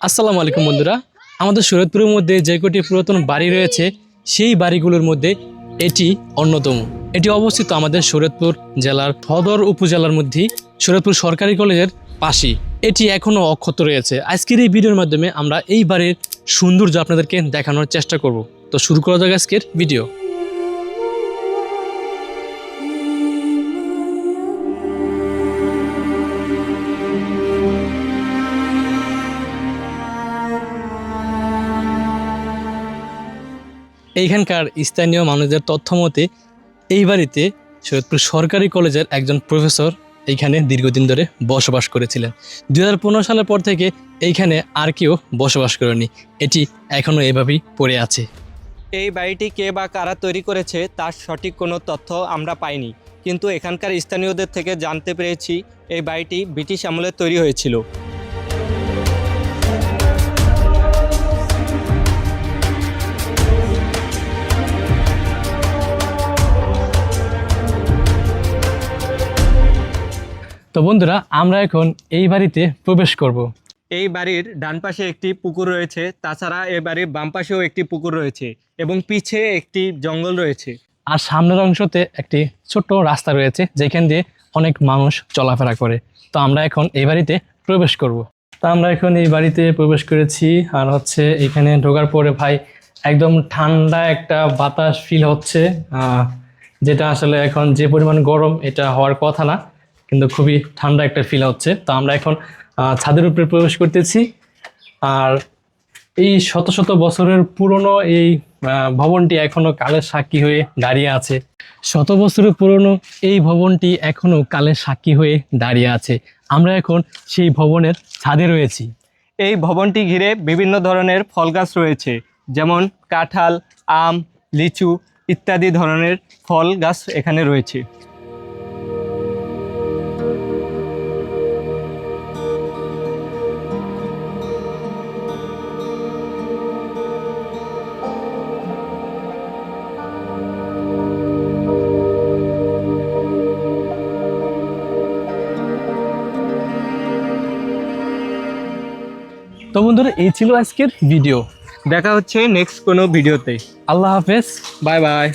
আসসালামু আলাইকুম, বন্ধুরা। আমাদের শরীয়তপুরের মধ্যে যে কটি পুরাতন বাড়ি রয়েছে, সেই বাড়িগুলোর মধ্যে এটি অন্যতম। এটি অবস্থিত আমাদের শরীয়তপুর জেলার সদর উপজেলার মধ্যেই শরীয়তপুর সরকারি কলেজের পাশেই। এটি এখনও অক্ষত রয়েছে। আজকের এই ভিডিওর মাধ্যমে আমরা এই বাড়ির সৌন্দর্য আপনাদেরকে দেখানোর চেষ্টা করব। তো শুরু করা যাক আজকের ভিডিও। এইখানকার স্থানীয় মানুষদের তথ্য মতে এই বাড়িতে সৈয়দপুর সরকারি কলেজের একজন প্রফেসর এইখানে দীর্ঘদিন ধরে বসবাস করেছিলেন। দু হাজার পনেরো সালের পর থেকে এইখানে আর কেউ বসবাস করেনি। এটি এখনও এভাবেই পড়ে আছে। এই বাড়িটি কে বা কারা তৈরি করেছে তার সঠিক কোনো তথ্য আমরা পাইনি। কিন্তু এখানকার স্থানীয়দের থেকে জানতে পেরেছি এই বাড়িটি ব্রিটিশ আমলে তৈরি হয়েছিল। তো বন্ধুরা আমরা এখন এই বাড়িতে প্রবেশ করব। এই বাড়ির ডান পাশে একটি পুকুর রয়েছে তাছাড়া এই বাড়ির বাম পাশেও একটি পুকুর রয়েছে এবং পিছে একটি জঙ্গল রয়েছে আর সামনের অংশতে একটি ছোট্ট রাস্তা রয়েছে যেখান দিয়ে অনেক মানুষ চলাফেরা করে তো আমরা এখন এই বাড়িতে প্রবেশ করব। তো আমরা এখন এই বাড়িতে প্রবেশ করেছি আর হচ্ছে এখানে ঢোকার পরে ভাই একদম ঠান্ডা একটা বাতাস ফিল হচ্ছে যেটা আসলে এখন যে পরিমাণ গরম এটা হওয়ার কথা না কিন্তু খুবই ঠান্ডা একটা ফিল হচ্ছে। তো আমরা এখন ছাদের উপরে প্রবেশ করতেছি। আর এই শত শত বছরের পুরনো এই ভবনটি এখনও কালের সাক্ষী হয়ে দাঁড়িয়ে আছে। শত বছরের পুরনো এই ভবনটি এখনও কালের সাক্ষী হয়ে দাঁড়িয়ে আছে। আমরা এখন সেই ভবনের ছাদে রয়েছি। এই ভবনটি ঘিরে বিভিন্ন ধরনের ফল গাছ রয়েছে, যেমন কাঁঠাল, আম, লিচু ইত্যাদি ধরনের ফল গাছ এখানে রয়েছে। তো বন্ধুরা, এই ছিল আজকের ভিডিও দেখা হচ্ছে নেক্সট কোনো ভিডিওতে আল্লাহ হাফেজ। Bye bye